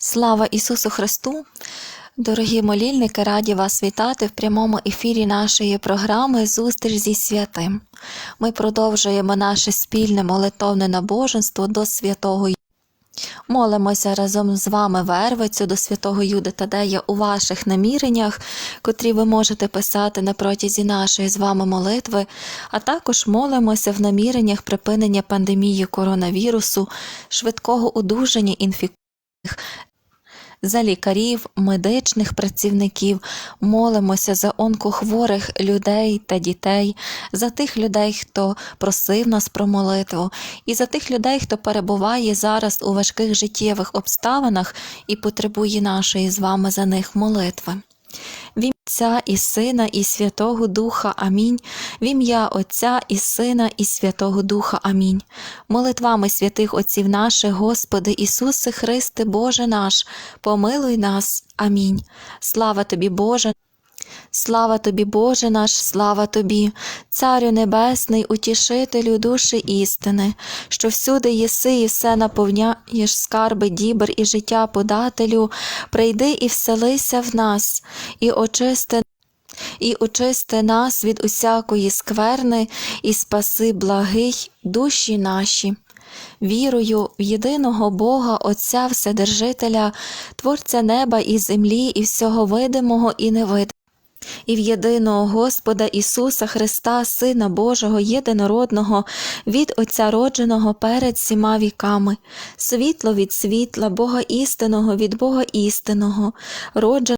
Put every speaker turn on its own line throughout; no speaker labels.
Слава Ісусу Христу! Дорогі молільники, раді вас вітати в прямому ефірі нашої програми Зустріч зі святим. Ми продовжуємо наше спільне молитовне набоженство до святого Молимося разом з вами вервицю до святого Юди Тадея у ваших наміреннях, котрі ви можете писати на протязі нашої з вами молитви, а також молимося в наміреннях припинення пандемії коронавірусу, швидкого одужання інфікованих за лікарів, медичних працівників, молимося за онкохворих людей та дітей, за тих людей, хто просив нас про молитву, і за тих людей, хто перебуває зараз у важких життєвих обставинах і потребує нашої з вами за них молитви. В ім'я і Сина, і Святого Духа. Амінь. В ім'я Отця і Сина, і Святого Духа. Амінь. Молитвами святих Отців наших, Господи Ісусе Христе, Боже наш, помилуй нас. Амінь. Слава тобі, Боже. Слава тобі, Боже наш, слава тобі, Царю Небесний, утішителю душі істини, що всюди єси і все наповняєш скарби, дібр і життя подателю, прийди і вселися в нас, і очисти і очисти нас від усякої скверни, і спаси благий душі наші. Вірую в єдиного Бога, Отця Вседержителя, Творця неба і землі, і всього видимого і невидимого. І в єдиного Господа Ісуса Христа, Сина Божого, єдинородного, від Отця родженого перед всіма віками, світло від світла, Бога істинного від Бога істинного, родженого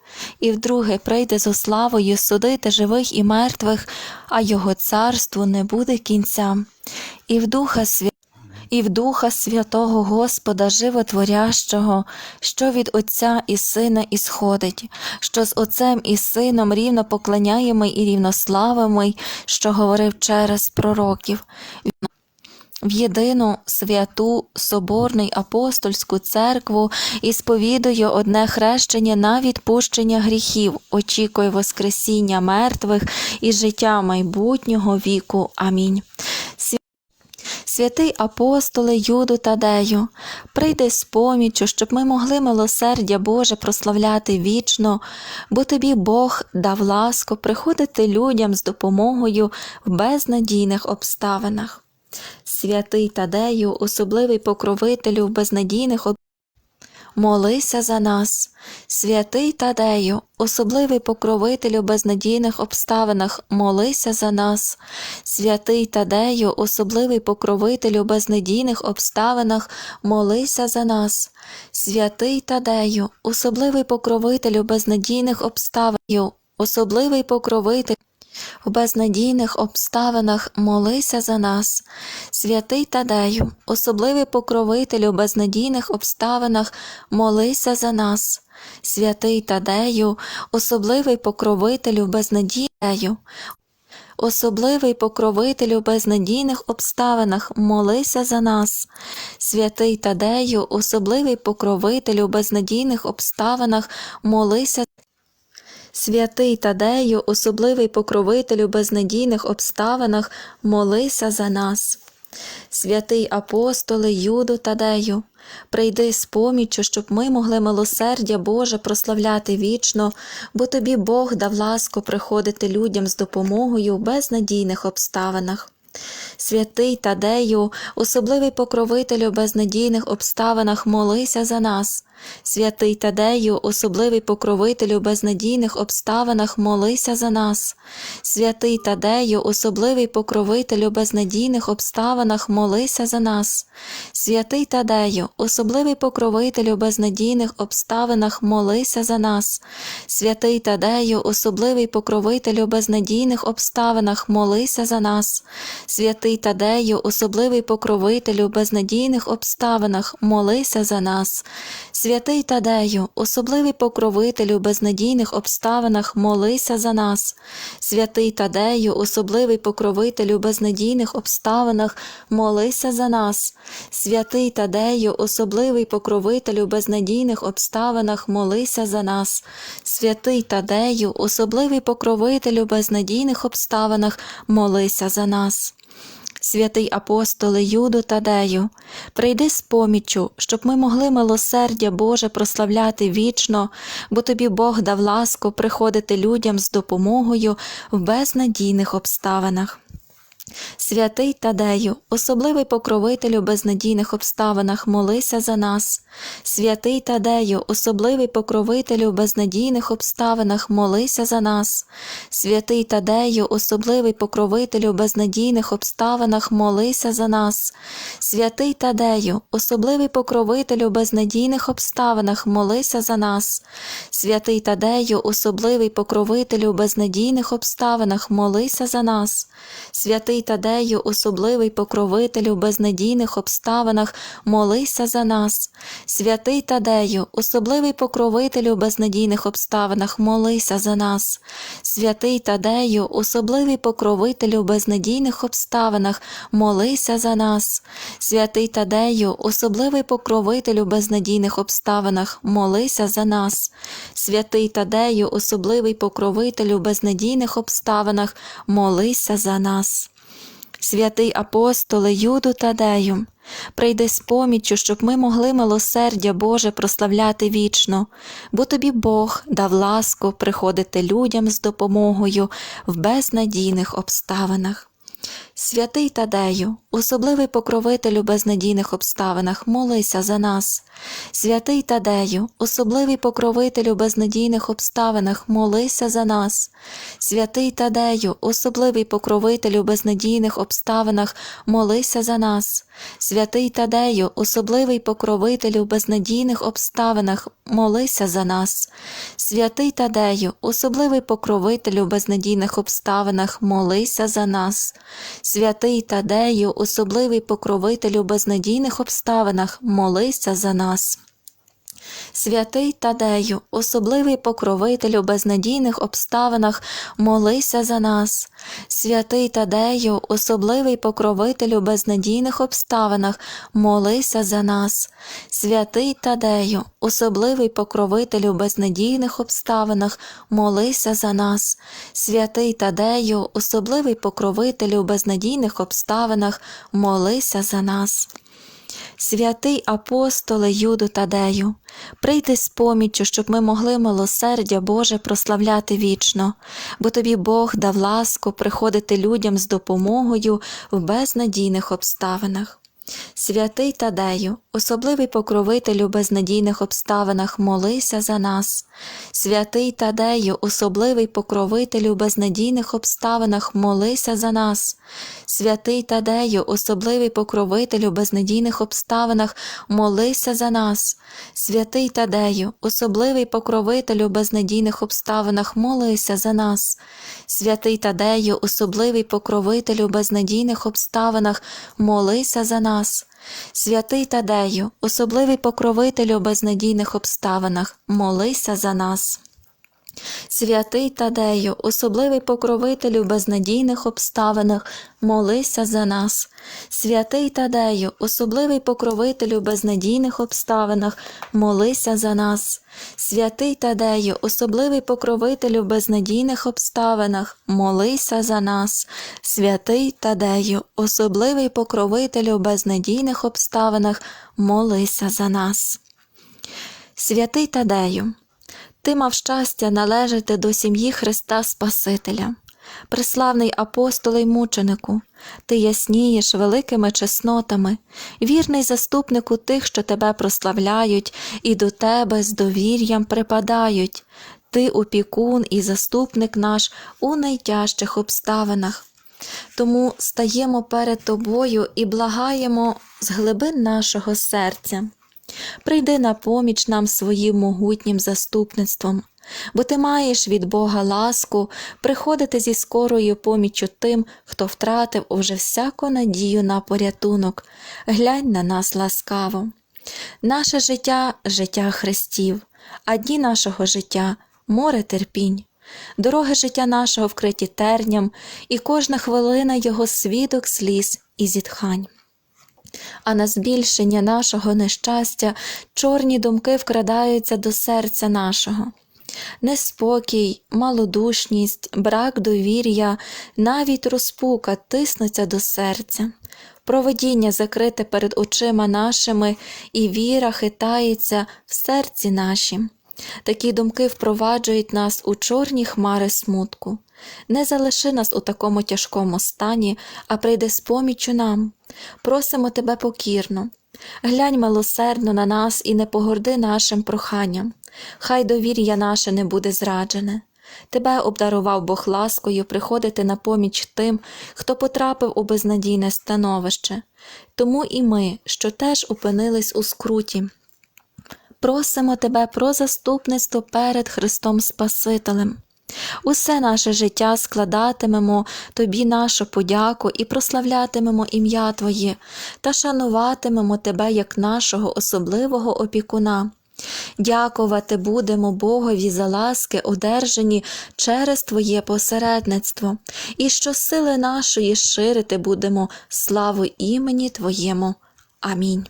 і вдруге прийде зо славою судити живих і мертвих, а його царству не буде кінця. І в Духа Святого і в Духа Святого Господа Животворящого, що від Отця і Сина ісходить, що з Отцем і Сином рівно поклоняємий і рівнославимий, що говорив через пророків. В єдину святу Соборний апостольську церкву і сповідує одне хрещення на відпущення гріхів, очікує Воскресіння мертвих і життя майбутнього віку. Амінь. Святий апостоле Юду Тадею, прийди з поміччю, щоб ми могли милосердя Боже прославляти вічно, бо тобі Бог дав ласку приходити людям з допомогою в безнадійних обставинах. Святий Тадею, особливий покровителю безнадійних обставинах, Молися за нас, святий Тадею, особливий покровителю безнадійних обставинах, молися за нас, святий Тадею, особливий покровителю безнадійних обставинах, молися за нас, святий Тадею, особливий покровителю безнадійних обставинах, особливий покровитель. В безнадійних обставинах молися за нас, святий Тадею, особливий покровителю в безнадійних обставинах, молися за нас, святий Тадею, особливий покровителю в безнадію, особливий покровителю в безнадійних обставинах, молися за нас, святий Тадею, особливий покровителю в безнадійних обставинах, молися Святий Тадею, особливий покровителю безнадійних обставинах, молися за нас. Святий апостоле Юду Тадею, прийди з поміччю, щоб ми могли милосердя Боже прославляти вічно, бо тобі Бог дав ласку приходити людям з допомогою в безнадійних обставинах. Святий Тадею, особливий покровителю в безнадійних обставинах, молися за нас. Святий Тадею, особливий покровителю в безнадійних обставинах, молися за нас. Святий Тадею, особливий покровителю в безнадійних обставинах, молися за нас. Святий Тадею, особливий покровителю в безнадійних обставинах, молися за нас. Святий Тадею, особливий покровителю в безнадійних обставинах, молися за нас. Святий Тадею, особливий покровителю в безнадійних обставинах, молися за нас. Святий Тадею, особливий покровителю в безнадійних обставинах, молися за нас. Святий Тадею, особливий покровителю в безнадійних обставинах, молися за нас. Святий Тадею, особливий покровителю в безнадійних обставинах, молися за нас. Святий Тадею, особливий покровителю в безнадійних обставинах, молися за нас. Святий апостоле Юду Тадею, прийди з поміччю, щоб ми могли милосердя Боже прославляти вічно, бо тобі Бог дав ласку приходити людям з допомогою в безнадійних обставинах. Святий Тадею, особливий покровителю безнадійних обставинах, молися за нас. Святий Тадею, особливий покровителю безнадійних обставинах, молися за нас. Святий Тадею, особливий покровителю безнадійних обставинах, молися за нас. Святий Тадею, особливий покровителю безнадійних обставинах, молися за нас. Святий Тадею, особливий покровителю безнадійних обставинах, молися за нас. Святий Тадею, особливий покровителю в безнадійних обставинах, молися за нас. Святий Тадею, особливий покровителю в безнадійних обставинах, молися за нас. Святий Тадею, особливий покровителю в безнадійних обставинах, молися за нас. Святий Тадею, особливий покровителю в безнадійних обставинах, молися за нас. Святий Тадею, особливий покровителю в безнадійних обставинах, молися за нас. Святий апостоле Юду Тадею, прийди з поміччю, щоб ми могли милосердя Боже прославляти вічно, бо тобі Бог дав ласку приходити людям з допомогою в безнадійних обставинах. Святий Тадею, особливий покровителю безнадійних обставинах, молися за нас. Святий Тадею, особливий покровителю безнадійних обставинах, молися за нас. Святий Тадею, особливий покровителю безнадійних обставинах, молися за нас. Святий Тадею, особливий покровителю безнадійних обставинах, молися за нас. Святий Тадею, особливий покровителю безнадійних обставинах, молися за нас. Святий Тадею, особливий покровителю в безнадійних обставинах, молися за нас. Святий Тадею, особливий покровителю в безнадійних обставинах, молися за нас. Святий Тадею, особливий покровителю в безнадійних обставинах, молися за нас. Святий Тадею, особливий покровителю в безнадійних обставинах, молися за нас. Святий Тадею, особливий покровителю в безнадійних обставинах, молися за нас. Святий апостоле Юду Тадею, прийди з поміччю, щоб ми могли милосердя Боже прославляти вічно, бо тобі Бог дав ласку приходити людям з допомогою в безнадійних обставинах. Святий Тадею, особливий покровителю безнадійних обставинах, молися за нас. Святий Тадею, особливий покровителю в безнадійних обставинах, молися за нас. Святий Тадею, особливий покровителю в безнадійних обставинах, молися за нас. Святий Тадею, особливий покровителю в безнадійних обставинах, молися за нас. Святий Тадею, особливий покровителю в безнадійних обставинах, молися за нас. Святий Тадею, особливий покровителю в безнадійних обставинах, молися за нас. Святий Тадею, особливий покровителю в безнадійних обставинах, молися за нас. Святий Тадею, особливий покровителю в безнадійних обставинах, молися за нас. Святий Тадею, особливий покровителю в безнадійних обставинах, молися за нас. Святий Тадею, особливий покровителю в безнадійних обставинах, молися за нас. Святий Тадею, ти мав щастя належати до сім'ї Христа Спасителя. Преславний апостоле й мученику, ти яснієш великими чеснотами, вірний заступнику тих, що тебе прославляють, і до тебе з довір'ям припадають. Ти опікун і заступник наш у найтяжчих обставинах. Тому стаємо перед тобою і благаємо з глибин нашого серця. Прийди на поміч нам своїм могутнім заступництвом, бо ти маєш від Бога ласку приходити зі скорою поміччю тим, хто втратив уже всяку надію на порятунок. Глянь на нас ласкаво. Наше життя життя Христів, а дні нашого життя море терпінь. Дороги життя нашого вкриті терням, і кожна хвилина його свідок сліз і зітхань. А на збільшення нашого нещастя чорні думки вкрадаються до серця нашого. Неспокій, малодушність, брак довір'я, навіть розпука тиснуться до серця. Проводіння закрите перед очима нашими, і віра хитається в серці нашім. Такі думки впроваджують нас у чорні хмари смутку. Не залиши нас у такому тяжкому стані, а прийди з поміччю нам. Просимо тебе покірно. Глянь милосердно на нас і не погорди нашим проханням. Хай довір'я наше не буде зраджене. Тебе обдарував Бог ласкою приходити на поміч тим, хто потрапив у безнадійне становище. Тому і ми, що теж опинились у скруті, просимо тебе про заступництво перед Христом Спасителем. Усе наше життя складатимемо тобі нашу подяку і прославлятимемо ім'я Твоє та шануватимемо Тебе як нашого особливого опікуна. Дякувати будемо Богові за ласки, одержані через Твоє посередництво, і що сили нашої ширити будемо славу імені Твоєму. Амінь.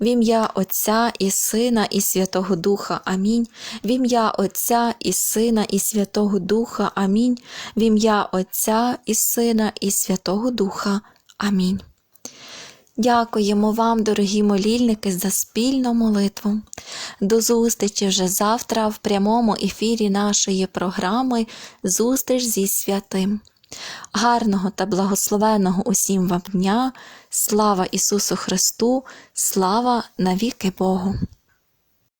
В ім'я Отця і Сина, і Святого Духа. Амінь. В ім'я Отця і Сина, і Святого Духа. Амінь. В ім'я Отця і Сина, і Святого Духа. Амінь. Дякуємо вам, дорогі молільники, за спільну молитву. До зустрічі вже завтра в прямому ефірі нашої програми Зустріч зі святим. Гарного та благословеного усім вам дня, слава Ісусу Христу, слава навіки Богу!